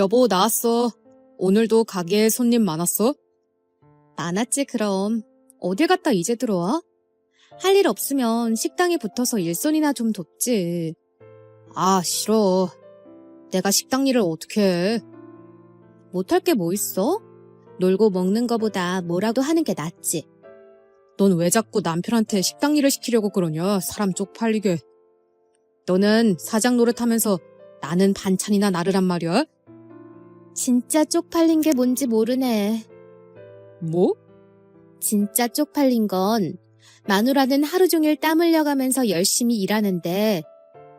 여보, 나왔어. 오늘도 가게에 손님 많았어? 많았지, 그럼. 어딜 갔다 이제 들어와? 할 일 없으면 식당에 붙어서 일손이나 좀 돕지. 아, 싫어. 내가 식당 일을 어떻게 해? 못할 게 뭐 있어? 놀고 먹는 거보다 뭐라도 하는 게 낫지. 넌 왜 자꾸 남편한테 식당 일을 시키려고 그러냐? 사람 쪽팔리게. 너는 사장 노릇하면서 나는 반찬이나 나르란 말이야? 진짜 쪽팔린 게 뭔지 모르네. 뭐? 진짜 쪽팔린 건 마누라는 하루 종일 땀 흘려가면서 열심히 일하는데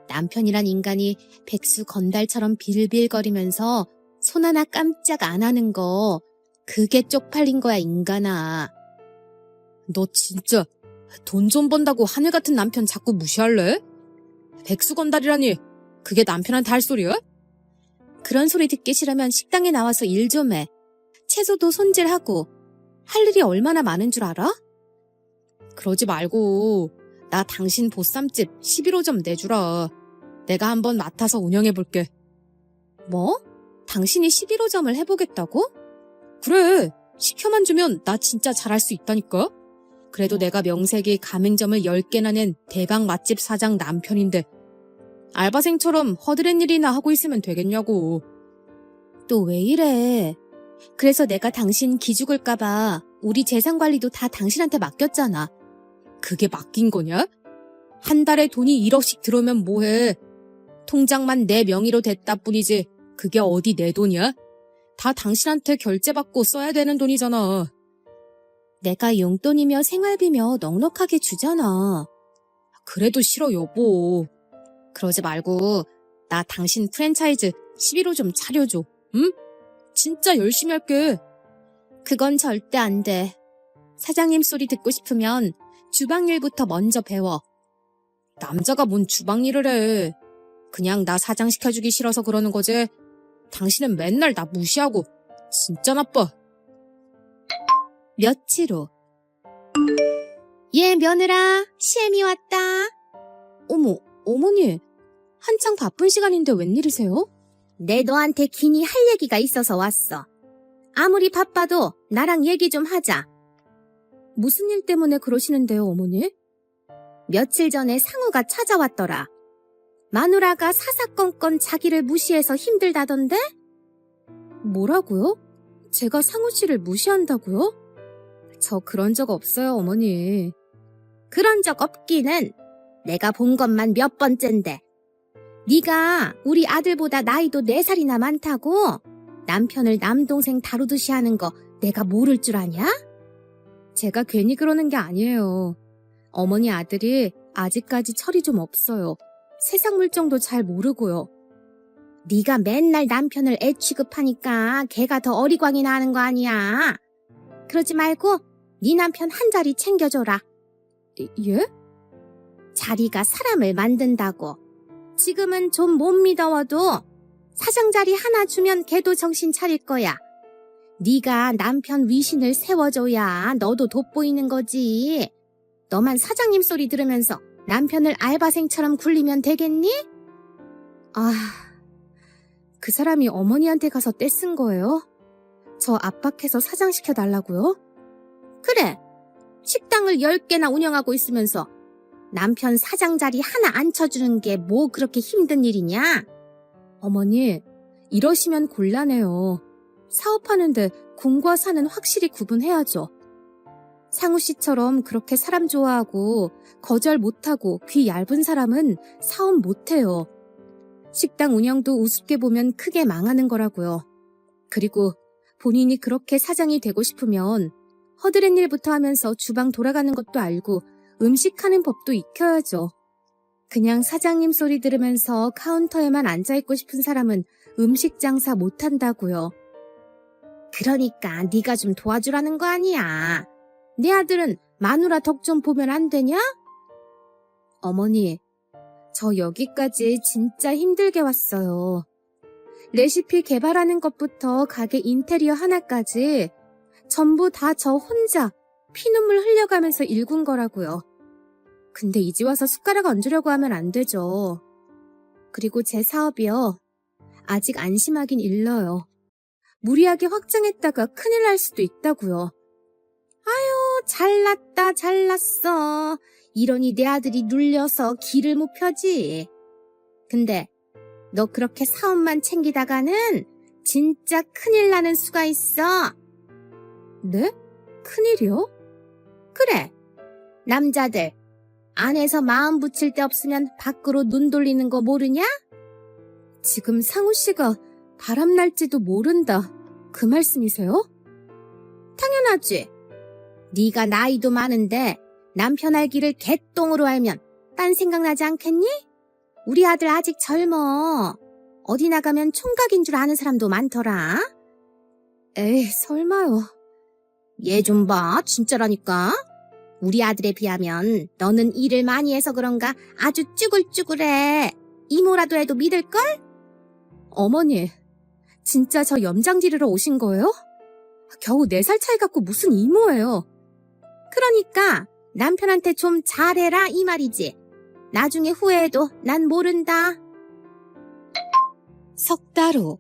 남편이란 인간이 백수 건달처럼 빌빌거리면서 손 하나 깜짝 안 하는 거 그게 쪽팔린 거야 인간아. 너 진짜 돈 좀 번다고 하늘 같은 남편 자꾸 무시할래? 백수 건달이라니 그게 남편한테 할 소리야? 그런 소리 듣기 싫으면 식당에 나와서 일 좀 해. 채소도 손질하고 할 일이 얼마나 많은 줄 알아? 그러지 말고 나 당신 보쌈집 11호점 내주라. 내가 한번 맡아서 운영해 볼게. 뭐? 당신이 11호점을 해보겠다고? 그래. 시켜만 주면 나 진짜 잘할 수 있다니까. 그래도 내가 명색이 가맹점을 10개나 낸 대박 맛집 사장 남편인데 알바생처럼 허드렛 일이나 하고 있으면 되겠냐고. 또 왜 이래? 그래서 내가 당신 기죽을까봐 우리 재산 관리도 다 당신한테 맡겼잖아. 그게 맡긴 거냐? 한 달에 돈이 1억씩 들어오면 뭐해? 통장만 내 명의로 됐다 뿐이지. 그게 어디 내 돈이야? 다 당신한테 결제받고 써야 되는 돈이잖아. 내가 용돈이며 생활비며 넉넉하게 주잖아. 그래도 싫어, 여보. 그러지 말고 나 당신 프랜차이즈 11호 좀 차려줘. 응? 진짜 열심히 할게. 그건 절대 안 돼. 사장님 소리 듣고 싶으면 주방 일부터 먼저 배워. 남자가 뭔 주방 일을 해. 그냥 나 사장 시켜주기 싫어서 그러는 거지. 당신은 맨날 나 무시하고 진짜 나빠. 며칠 후. 예, 며느라. 시엠이 왔다. 어머, 어머니. 한창 바쁜 시간인데 웬일이세요? 내 너한테 긴히 할 얘기가 있어서 왔어. 아무리 바빠도 나랑 얘기 좀 하자. 무슨 일 때문에 그러시는데요, 어머니? 며칠 전에 상우가 찾아왔더라. 마누라가 사사건건 자기를 무시해서 힘들다던데? 뭐라고요? 제가 상우 씨를 무시한다고요? 저 그런 적 없어요, 어머니. 그런 적 없기는 내가 본 것만 몇 번째인데. 네가 우리 아들보다 나이도 네 살이나 많다고 남편을 남동생 다루듯이 하는 거 내가 모를 줄 아냐? 제가 괜히 그러는 게 아니에요. 어머니 아들이 아직까지 철이 좀 없어요. 세상 물정도 잘 모르고요. 네가 맨날 남편을 애 취급하니까 걔가 더 어리광이 나는 거 아니야. 그러지 말고 네 남편 한 자리 챙겨줘라. 예? 자리가 사람을 만든다고. 지금은 좀 못 믿어워도 사장 자리 하나 주면 걔도 정신 차릴 거야. 네가 남편 위신을 세워줘야 너도 돋보이는 거지. 너만 사장님 소리 들으면서 남편을 알바생처럼 굴리면 되겠니? 아, 그 사람이 어머니한테 가서 떼쓴 거예요? 저 압박해서 사장시켜 달라고요? 그래. 식당을 10개나 운영하고 있으면서 남편 사장 자리 하나 앉혀주는 게 뭐 그렇게 힘든 일이냐? 어머니, 이러시면 곤란해요. 사업하는데 공과 사는 확실히 구분해야죠. 상우 씨처럼 그렇게 사람 좋아하고 거절 못하고 귀 얇은 사람은 사업 못해요. 식당 운영도 우습게 보면 크게 망하는 거라고요. 그리고 본인이 그렇게 사장이 되고 싶으면 허드렛 일부터 하면서 주방 돌아가는 것도 알고 음식하는 법도 익혀야죠. 그냥 사장님 소리 들으면서 카운터에만 앉아있고 싶은 사람은 음식 장사 못한다고요. 그러니까 네가 좀 도와주라는 거 아니야. 내 아들은 마누라 덕 좀 보면 안 되냐? 어머니, 저 여기까지 진짜 힘들게 왔어요. 레시피 개발하는 것부터 가게 인테리어 하나까지 전부 다 저 혼자 피눈물 흘려가면서 일군 거라고요. 근데 이제 와서 숟가락 얹으려고 하면 안 되죠. 그리고 제 사업이요. 아직 안심하긴 일러요. 무리하게 확장했다가 큰일 날 수도 있다고요. 아유, 잘났다, 잘났어. 이러니 내 아들이 눌려서 길을 못 펴지. 근데 너 그렇게 사업만 챙기다가는 진짜 큰일 나는 수가 있어. 네? 큰일이요? 그래. 남자들 안에서 마음 붙일 데 없으면 밖으로 눈 돌리는 거 모르냐? 지금 상우 씨가 바람 날지도 모른다. 그 말씀이세요? 당연하지. 네가 나이도 많은데 남편 알기를 개똥으로 알면 딴 생각 나지 않겠니? 우리 아들 아직 젊어. 어디 나가면 총각인 줄 아는 사람도 많더라. 에이, 설마요. 얘 좀 봐, 진짜라니까. 우리 아들에 비하면 너는 일을 많이 해서 그런가 아주 쭈글쭈글해. 이모라도 해도 믿을걸? 어머니, 진짜 저 염장 지르러 오신 거예요? 겨우 4살 차이 갖고 무슨 이모예요. 그러니까 남편한테 좀 잘해라 이 말이지. 나중에 후회해도 난 모른다. 석 달 후.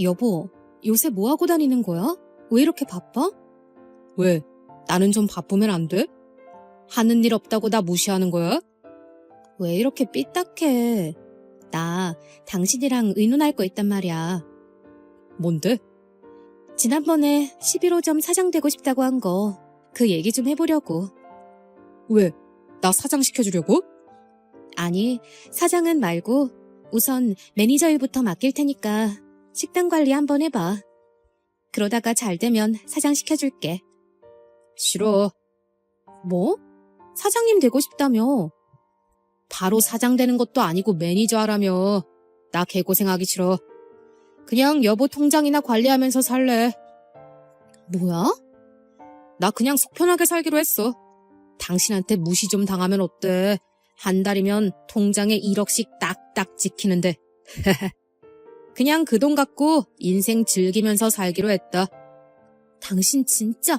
여보, 요새 뭐 하고 다니는 거야? 왜 이렇게 바빠? 왜? 나는 좀 바쁘면 안 돼? 하는 일 없다고 나 무시하는 거야? 왜 이렇게 삐딱해? 나 당신이랑 의논할 거 있단 말이야. 뭔데? 지난번에 11호점 사장 되고 싶다고 한 거, 그 얘기 좀 해보려고. 왜? 나 사장 시켜주려고? 아니, 사장은 말고 우선 매니저 일부터 맡길 테니까 식당 관리 한번 해봐. 그러다가 잘 되면 사장 시켜줄게. 싫어. 뭐? 사장님 되고 싶다며. 바로 사장 되는 것도 아니고 매니저 하라며. 나 개고생하기 싫어. 그냥 여보 통장이나 관리하면서 살래. 뭐야? 나 그냥 속 편하게 살기로 했어. 당신한테 무시 좀 당하면 어때? 한 달이면 통장에 1억씩 딱딱 찍히는데. 그냥 그 돈 갖고 인생 즐기면서 살기로 했다. 당신 진짜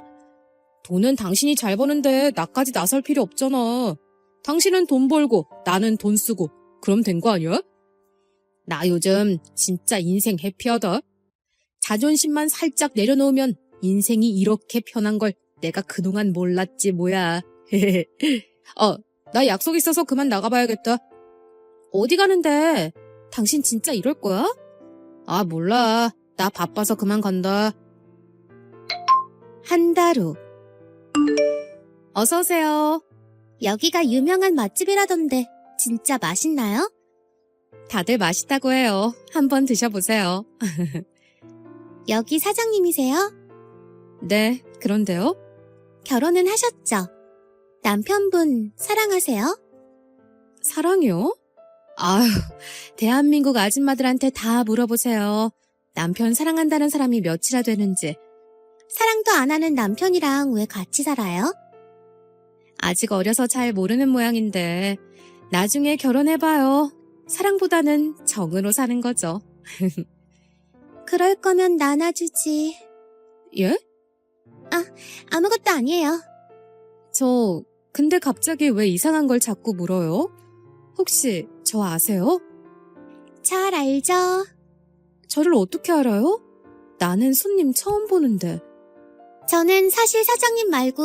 돈은 당신이 잘 버는데 나까지 나설 필요 없잖아. 당신은 돈 벌고 나는 돈 쓰고 그럼 된 거 아니야? 나 요즘 진짜 인생 해피하다. 자존심만 살짝 내려놓으면 인생이 이렇게 편한 걸 내가 그동안 몰랐지 뭐야. 어, 나 약속 있어서 그만 나가봐야겠다. 어디 가는데? 당신 진짜 이럴 거야? 아, 몰라. 나 바빠서 그만 간다. 한 달 후. 어서 오세요. 여기가 유명한 맛집이라던데, 진짜 맛있나요? 다들 맛있다고 해요. 한번 드셔보세요. 여기 사장님이세요? 네, 그런데요? 결혼은 하셨죠? 남편분 사랑하세요? 사랑이요? 아휴, 대한민국 아줌마들한테 다 물어보세요. 남편 사랑한다는 사람이 몇이나 되는지. 사랑도 안 하는 남편이랑 왜 같이 살아요? 아직 어려서 잘 모르는 모양인데, 나중에 결혼해봐요. 사랑보다는 정으로 사는 거죠. 그럴 거면 나눠주지. 예? 아, 아무것도 아니에요. 저, 근데 갑자기 왜 이상한 걸 자꾸 물어요? 혹시 저 아세요? 잘 알죠. 저를 어떻게 알아요? 나는 손님 처음 보는데. 저는 사실 사장님 말고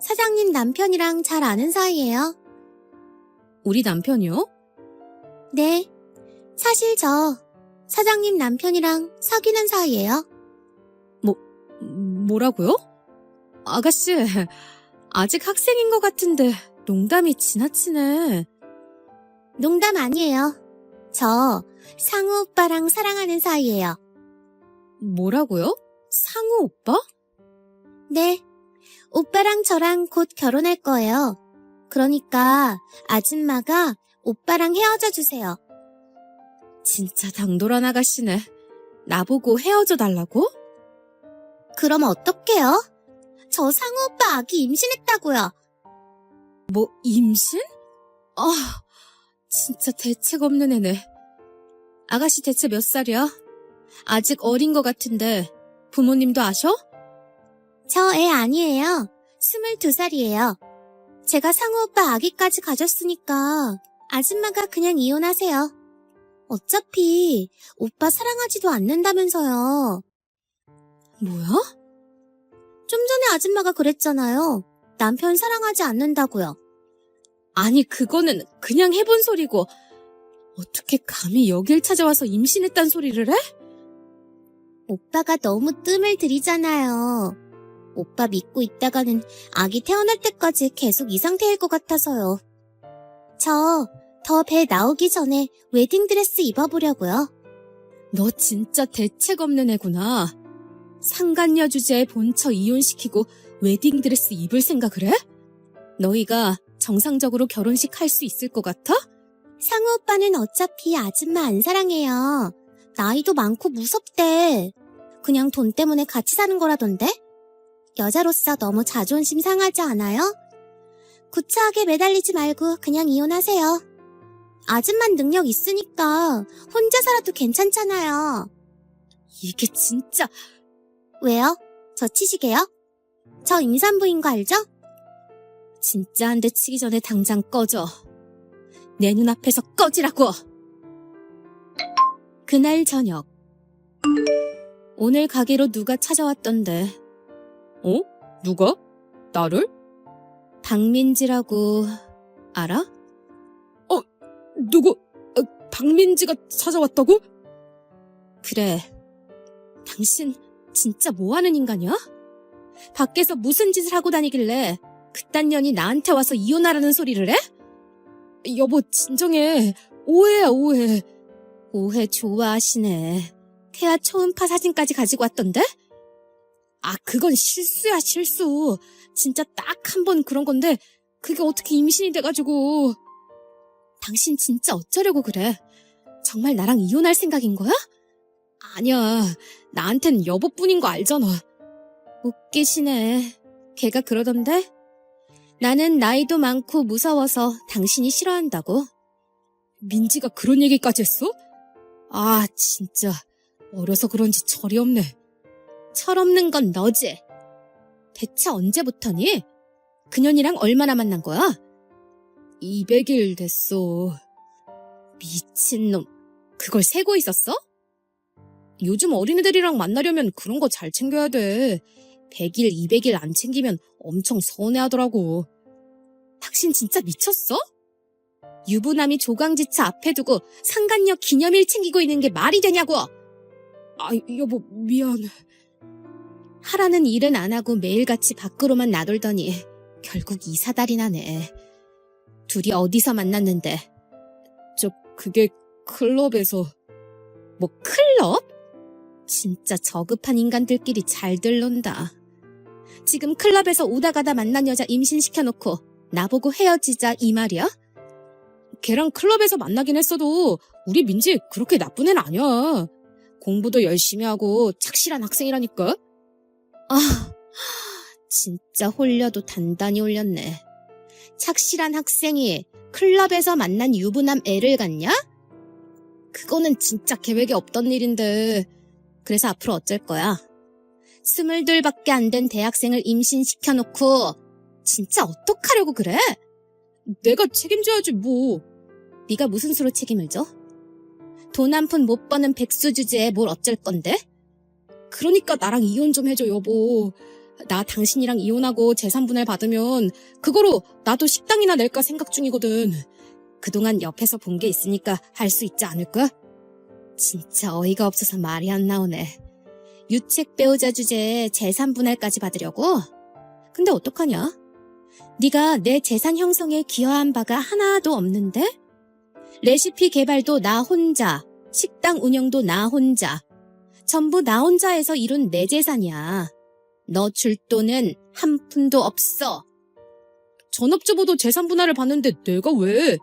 사장님 남편이랑 잘 아는 사이예요. 우리 남편이요? 네. 사실 저 사장님 남편이랑 사귀는 사이예요. 뭐, 뭐라고요? 아가씨, 아직 학생인 것 같은데 농담이 지나치네. 농담 아니에요. 저 상우 오빠랑 사랑하는 사이예요. 뭐라고요? 상우 오빠? 네. 오빠랑 저랑 곧 결혼할 거예요. 그러니까 아줌마가 오빠랑 헤어져 주세요. 진짜 당돌한 아가씨네. 나보고 헤어져 달라고? 그럼 어떡해요? 저 상우 오빠 아기 임신했다고요. 뭐 임신? 아, 진짜 대책 없는 애네. 아가씨 대체 몇 살이야? 아직 어린 것 같은데 부모님도 아셔? 저 애 아니에요. 22살이에요. 제가 상우 오빠 아기까지 가졌으니까 아줌마가 그냥 이혼하세요. 어차피 오빠 사랑하지도 않는다면서요. 뭐야? 좀 전에 아줌마가 그랬잖아요. 남편 사랑하지 않는다고요. 아니, 그거는 그냥 해본 소리고, 어떻게 감히 여길 찾아와서 임신했단 소리를 해? 오빠가 너무 뜸을 들이잖아요. 오빠 믿고 있다가는 아기 태어날 때까지 계속 이 상태일 것 같아서요. 저, 더 배 나오기 전에 웨딩드레스 입어보려고요. 너 진짜 대책 없는 애구나. 상간녀 주제에 본처 이혼시키고 웨딩드레스 입을 생각을 해? 너희가 정상적으로 결혼식 할 수 있을 것 같아? 상우 오빠는 어차피 아줌마 안 사랑해요. 나이도 많고 무섭대. 그냥 돈 때문에 같이 사는 거라던데? 여자로서 너무 자존심 상하지 않아요? 구차하게 매달리지 말고 그냥 이혼하세요. 아줌만 능력 있으니까 혼자 살아도 괜찮잖아요. 이게 진짜... 왜요? 저 치시게요? 저 임산부인 거 알죠? 진짜 한 대 치기 전에 당장 꺼져. 내 눈앞에서 꺼지라고! 그날 저녁. 오늘 가게로 누가 찾아왔던데. 어? 누가? 나를? 박민지라고 알아? 어, 누구? 어, 박민지가 찾아왔다고? 그래. 당신 진짜 뭐하는 인간이야? 밖에서 무슨 짓을 하고 다니길래 그딴 년이 나한테 와서 이혼하라는 소리를 해? 여보 진정해. 오해야 오해. 오해 좋아하시네. 태아 초음파 사진까지 가지고 왔던데? 아, 그건 실수야, 실수. 진짜 딱 한 번 그런 건데, 그게 어떻게 임신이 돼가지고. 당신 진짜 어쩌려고 그래? 정말 나랑 이혼할 생각인 거야? 아니야. 나한텐 여보뿐인 거 알잖아. 웃기시네. 걔가 그러던데? 나는 나이도 많고 무서워서 당신이 싫어한다고. 민지가 그런 얘기까지 했어? 아, 진짜. 어려서 그런지 철이 없네. 철없는 건 너지. 대체 언제부터니? 그년이랑 얼마나 만난 거야? 200일 됐어. 미친놈. 그걸 세고 있었어? 요즘 어린애들이랑 만나려면 그런 거 잘 챙겨야 돼. 100일, 200일 안 챙기면 엄청 서운해하더라고. 당신 진짜 미쳤어? 유부남이 조강지차 앞에 두고 상간녀 기념일 챙기고 있는 게 말이 되냐고! 아, 여보, 미안. 하라는 일은 안 하고 매일같이 밖으로만 나돌더니 결국 이사달이 나네. 둘이 어디서 만났는데? 저, 그게 클럽에서. 뭐, 클럽? 진짜 저급한 인간들끼리 잘들 논다. 지금 클럽에서 오다 가다 만난 여자 임신시켜놓고 나보고 헤어지자 이 말이야? 걔랑 클럽에서 만나긴 했어도 우리 민지 그렇게 나쁜 애는 아니야. 공부도 열심히 하고 착실한 학생이라니까. 아, 진짜 홀려도 단단히 홀렸네. 착실한 학생이 클럽에서 만난 유부남 애를 갖냐? 그거는 진짜 계획에 없던 일인데. 그래서 앞으로 어쩔 거야? 스물둘밖에 안 된 대학생을 임신시켜놓고 진짜 어떡하려고 그래? 내가 책임져야지 뭐. 네가 무슨 수로 책임을 져? 돈 한 푼 못 버는 백수 주제에 뭘 어쩔 건데? 그러니까 나랑 이혼 좀 해줘 여보. 나 당신이랑 이혼하고 재산 분할 받으면 그거로 나도 식당이나 낼까 생각 중이거든. 그동안 옆에서 본 게 있으니까 할 수 있지 않을까? 진짜 어이가 없어서 말이 안 나오네. 유책 배우자 주제에 재산 분할까지 받으려고? 근데 어떡하냐? 네가 내 재산 형성에 기여한 바가 하나도 없는데? 레시피 개발도 나 혼자, 식당 운영도 나 혼자. 전부 나 혼자 해서 이룬 내 재산이야. 너 줄 돈은 한 푼도 없어. 전업주부도 재산 분할을 받는데 내가 왜?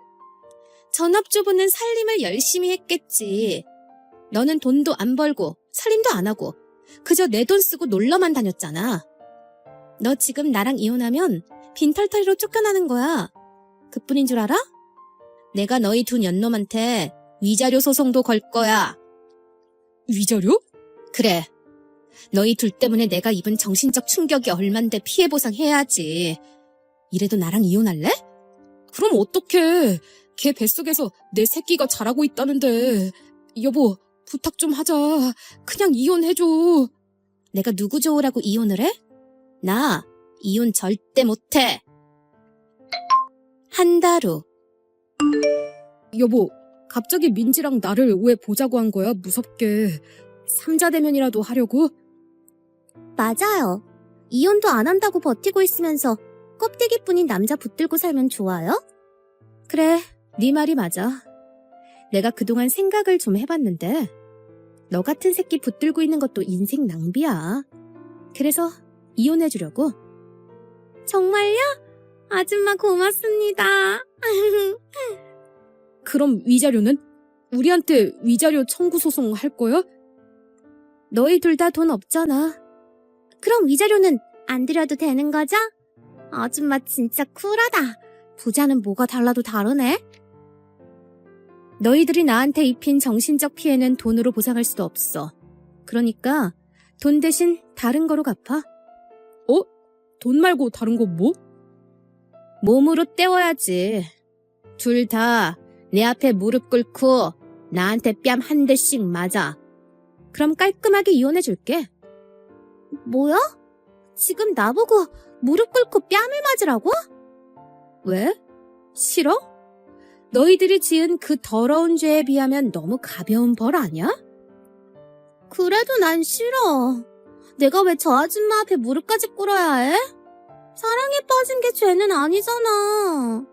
전업주부는 살림을 열심히 했겠지. 너는 돈도 안 벌고 살림도 안 하고 그저 내 돈 쓰고 놀러만 다녔잖아. 너 지금 나랑 이혼하면 빈털터리로 쫓겨나는 거야. 그뿐인 줄 알아? 내가 너희 두 년놈한테 위자료 소송도 걸 거야. 위자료? 그래. 너희 둘 때문에 내가 입은 정신적 충격이 얼만데 피해 보상해야지. 이래도 나랑 이혼할래? 그럼 어떡해. 걔 뱃속에서 내 새끼가 자라고 있다는데. 여보, 부탁 좀 하자. 그냥 이혼해줘. 내가 누구 좋으라고 이혼을 해? 나 이혼 절대 못해. 한 달 후. 여보, 갑자기 민지랑 나를 왜 보자고 한 거야? 무섭게. 삼자 대면이라도 하려고? 맞아요. 이혼도 안 한다고 버티고 있으면서 껍데기뿐인 남자 붙들고 살면 좋아요? 그래, 네 말이 맞아. 내가 그동안 생각을 좀 해봤는데 너 같은 새끼 붙들고 있는 것도 인생 낭비야. 그래서 이혼해주려고. 정말요? 아줌마 고맙습니다. 그럼 위자료는? 우리한테 위자료 청구 소송 할 거야? 너희 둘 다 돈 없잖아. 그럼 위자료는 안 드려도 되는 거죠? 아줌마 진짜 쿨하다. 부자는 뭐가 달라도 다르네. 너희들이 나한테 입힌 정신적 피해는 돈으로 보상할 수도 없어. 그러니까 돈 대신 다른 거로 갚아. 돈 말고 다른 거 뭐? 몸으로 때워야지. 둘 다 내 앞에 무릎 꿇고 나한테 뺨 한 대씩 맞아. 그럼 깔끔하게 이혼해줄게. 뭐야? 지금 나보고 무릎 꿇고 뺨을 맞으라고? 왜? 싫어? 너희들이 지은 그 더러운 죄에 비하면 너무 가벼운 벌 아니야? 그래도 난 싫어. 내가 왜 저 아줌마 앞에 무릎까지 꿇어야 해? 사랑에 빠진 게 죄는 아니잖아.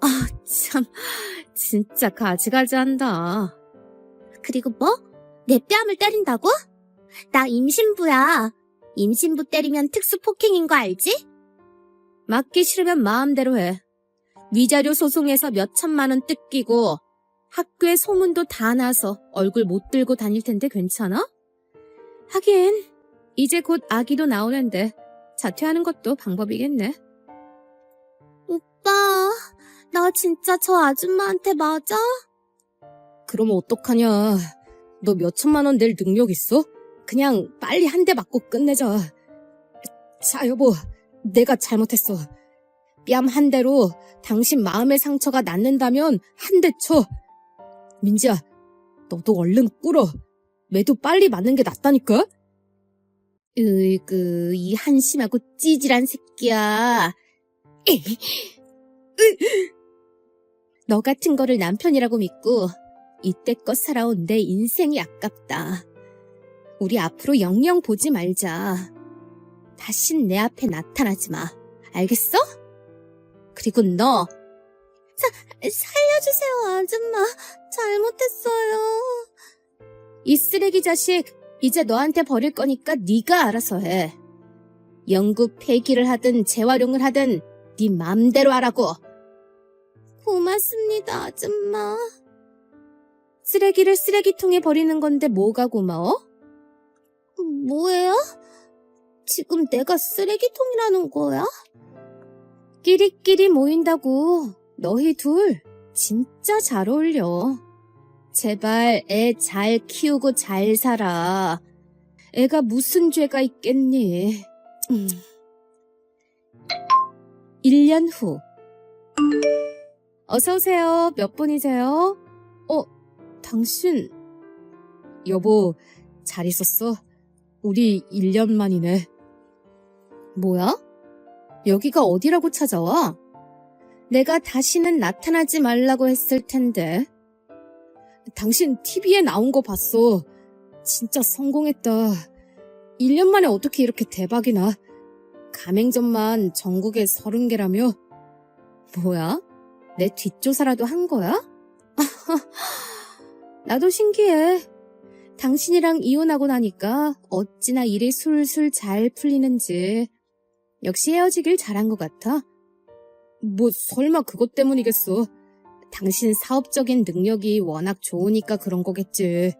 아, 참. 진짜 가지가지 한다. 그리고 뭐? 내 뺨을 때린다고? 나 임신부야. 임신부 때리면 특수 폭행인 거 알지? 맞기 싫으면 마음대로 해. 위자료 소송에서 몇 천만 원 뜯기고 학교에 소문도 다 나서 얼굴 못 들고 다닐 텐데 괜찮아? 하긴 이제 곧 아기도 나오는데 자퇴하는 것도 방법이겠네. 오빠, 나 진짜 저 아줌마한테 맞아? 그럼 어떡하냐. 너 몇 천만 원 낼 능력 있어? 그냥 빨리 한 대 맞고 끝내자. 자, 여보. 내가 잘못했어. 뺨 한 대로 당신 마음의 상처가 낫는다면 한 대 쳐. 민지야, 너도 얼른 꿇어. 매도 빨리 맞는 게 낫다니까? 으이그, 이 한심하고 찌질한 새끼야. 너 같은 거를 남편이라고 믿고 이때껏 살아온 내 인생이 아깝다. 우리 앞으로 영영 보지 말자. 다신 내 앞에 나타나지 마. 알겠어? 그리고 너. 사, 살려주세요, 아줌마. 잘못했어요. 이 쓰레기 자식, 이제 너한테 버릴 거니까 네가 알아서 해. 영국 폐기를 하든 재활용을 하든 네 맘대로 하라고. 고맙습니다, 아줌마. 쓰레기를 쓰레기통에 버리는 건데 뭐가 고마워? 뭐예요? 지금 내가 쓰레기통이라는 거야? 끼리끼리 모인다고. 너희 둘 진짜 잘 어울려. 제발 애 잘 키우고 잘 살아. 애가 무슨 죄가 있겠니? 음. 1년 후. 어서오세요. 몇 분이세요? 어, 당신. 여보, 잘 있었어? 우리 1년 만이네. 뭐야? 여기가 어디라고 찾아와? 내가 다시는 나타나지 말라고 했을 텐데. 당신 TV에 나온 거 봤어. 진짜 성공했다. 1년 만에 어떻게 이렇게 대박이 나. 가맹점만 전국에 30개라며? 뭐야? 내 뒷조사라도 한 거야? 나도 신기해. 당신이랑 이혼하고 나니까 어찌나 일이 술술 잘 풀리는지. 역시 헤어지길 잘한 것 같아. 뭐 설마 그것 때문이겠어. 당신 사업적인 능력이 워낙 좋으니까 그런 거겠지.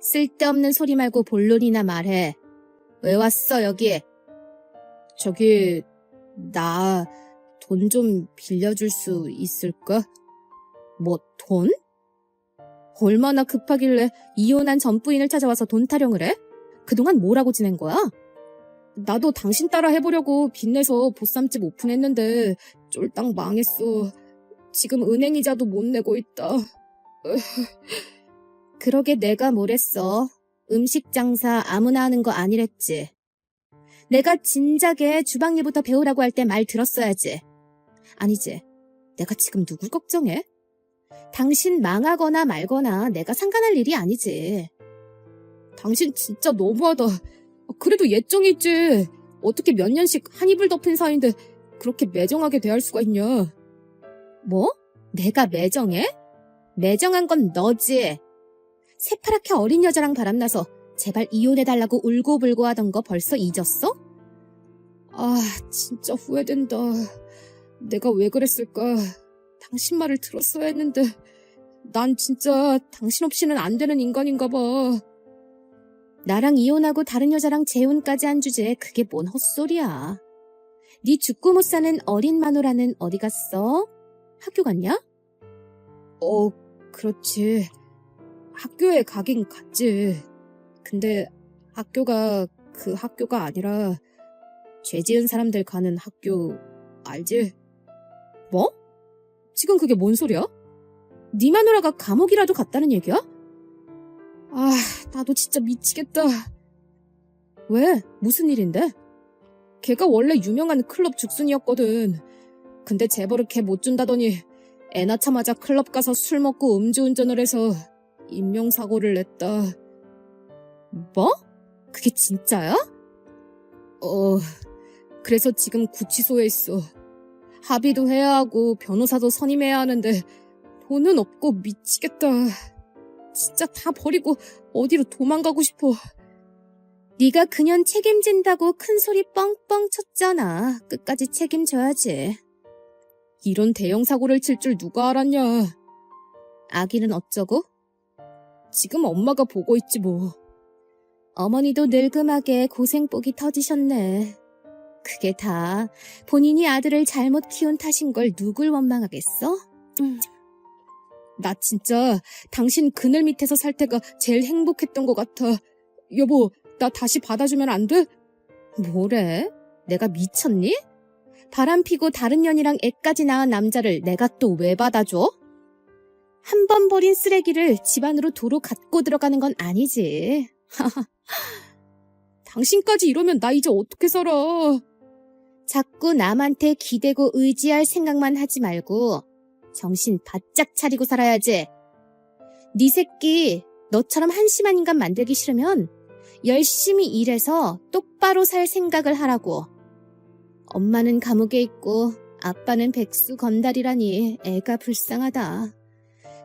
쓸데없는 소리 말고 본론이나 말해. 왜 왔어, 여기? 저기, 나 돈 좀 빌려줄 수 있을까? 뭐, 돈? 얼마나 급하길래 이혼한 전 부인을 찾아와서 돈 타령을 해? 그동안 뭐라고 지낸 거야? 나도 당신 따라 해보려고 빚내서 보쌈집 오픈했는데 쫄딱 망했어. 지금 은행 이자도 못 내고 있다. 그러게 내가 뭘 했어. 음식 장사 아무나 하는 거 아니랬지. 내가 진작에 주방 일부터 배우라고 할 때 말 들었어야지. 아니지. 내가 지금 누굴 걱정해? 당신 망하거나 말거나 내가 상관할 일이 아니지. 당신 진짜 너무하다. 그래도 예정이 있지. 어떻게 몇 년씩 한 입을 덮인 사이인데 그렇게 매정하게 대할 수가 있냐? 뭐? 내가 매정해? 매정한 건 너지. 새파랗게 어린 여자랑 바람나서 제발 이혼해달라고 울고불고 하던 거 벌써 잊었어? 아, 진짜 후회된다. 내가 왜 그랬을까? 당신 말을 들었어야 했는데, 난 진짜 당신 없이는 안 되는 인간인가 봐. 나랑 이혼하고 다른 여자랑 재혼까지 한 주제에 그게 뭔 헛소리야. 네 죽고 못 사는 어린 마누라는 어디 갔어? 학교 갔냐? 어, 그렇지. 학교에 가긴 갔지. 근데 학교가 그 학교가 아니라 죄 지은 사람들 가는 학교 알지? 뭐? 지금 그게 뭔 소리야? 네 마누라가 감옥이라도 갔다는 얘기야? 아, 나도 진짜 미치겠다. 왜? 무슨 일인데? 걔가 원래 유명한 클럽 죽순이었거든. 근데 재벌을 걔 못 준다더니 애 낳자마자 클럽 가서 술 먹고 음주운전을 해서 인명사고를 냈다. 뭐? 그게 진짜야? 어, 그래서 지금 구치소에 있어. 합의도 해야 하고 변호사도 선임해야 하는데 돈은 없고 미치겠다. 진짜 다 버리고 어디로 도망가고 싶어. 네가 그년 책임진다고 큰 소리 뻥뻥 쳤잖아. 끝까지 책임져야지. 이런 대형 사고를 칠 줄 누가 알았냐. 아기는 어쩌고? 지금 엄마가 보고 있지 뭐. 어머니도 늙음하게 고생복이 터지셨네. 그게 다 본인이 아들을 잘못 키운 탓인 걸 누굴 원망하겠어? 음. 나 진짜 당신 그늘 밑에서 살 때가 제일 행복했던 것 같아. 여보, 나 다시 받아주면 안 돼? 뭐래? 내가 미쳤니? 바람 피고 다른 년이랑 애까지 낳은 남자를 내가 또 왜 받아줘? 한 번 버린 쓰레기를 집안으로 도로 갖고 들어가는 건 아니지. 당신까지 이러면 나 이제 어떻게 살아? 자꾸 남한테 기대고 의지할 생각만 하지 말고 정신 바짝 차리고 살아야지. 네 새끼 너처럼 한심한 인간 만들기 싫으면 열심히 일해서 똑바로 살 생각을 하라고. 엄마는 감옥에 있고 아빠는 백수 건달이라니 애가 불쌍하다.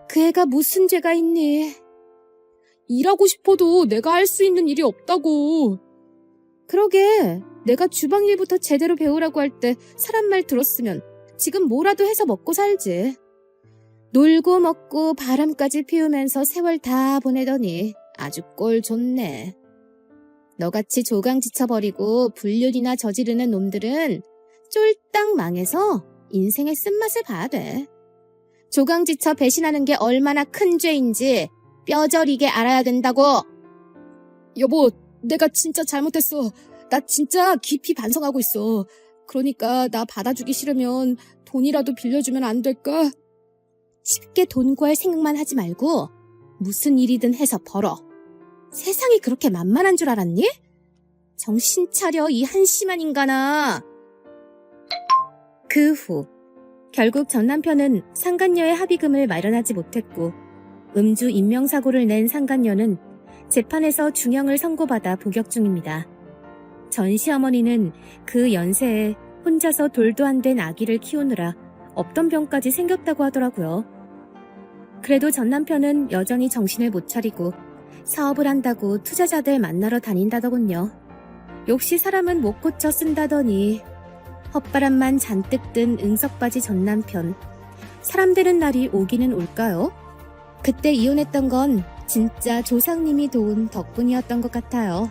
그 애가 무슨 죄가 있니? 일하고 싶어도 내가 할 수 있는 일이 없다고. 그러게 내가 주방 일부터 제대로 배우라고 할 때 사람 말 들었으면 지금 뭐라도 해서 먹고 살지. 놀고 먹고 바람까지 피우면서 세월 다 보내더니 아주 꼴 좋네. 너같이 조강 지쳐버리고 불륜이나 저지르는 놈들은 쫄딱 망해서 인생의 쓴맛을 봐야 돼. 조강 지쳐 배신하는 게 얼마나 큰 죄인지 뼈저리게 알아야 된다고. 여보, 내가 진짜 잘못했어. 나 진짜 깊이 반성하고 있어. 그러니까 나 받아주기 싫으면 돈이라도 빌려주면 안 될까? 쉽게 돈 구할 생각만 하지 말고 무슨 일이든 해서 벌어. 세상이 그렇게 만만한 줄 알았니? 정신 차려 이 한심한 인간아. 그 후 결국 전 남편은 상간녀의 합의금을 마련하지 못했고 음주 인명사고를 낸 상간녀는 재판에서 중형을 선고받아 복역 중입니다. 전 시어머니는 그 연세에 혼자서 돌도 안 된 아기를 키우느라 없던 병까지 생겼다고 하더라고요. 그래도 전 남편은 여전히 정신을 못 차리고 사업을 한다고 투자자들 만나러 다닌다더군요. 역시 사람은 못 고쳐 쓴다더니 헛바람만 잔뜩 든 응석바지 전 남편. 사람 되는 날이 오기는 올까요? 그때 이혼했던 건 진짜 조상님이 도운 덕분이었던 것 같아요.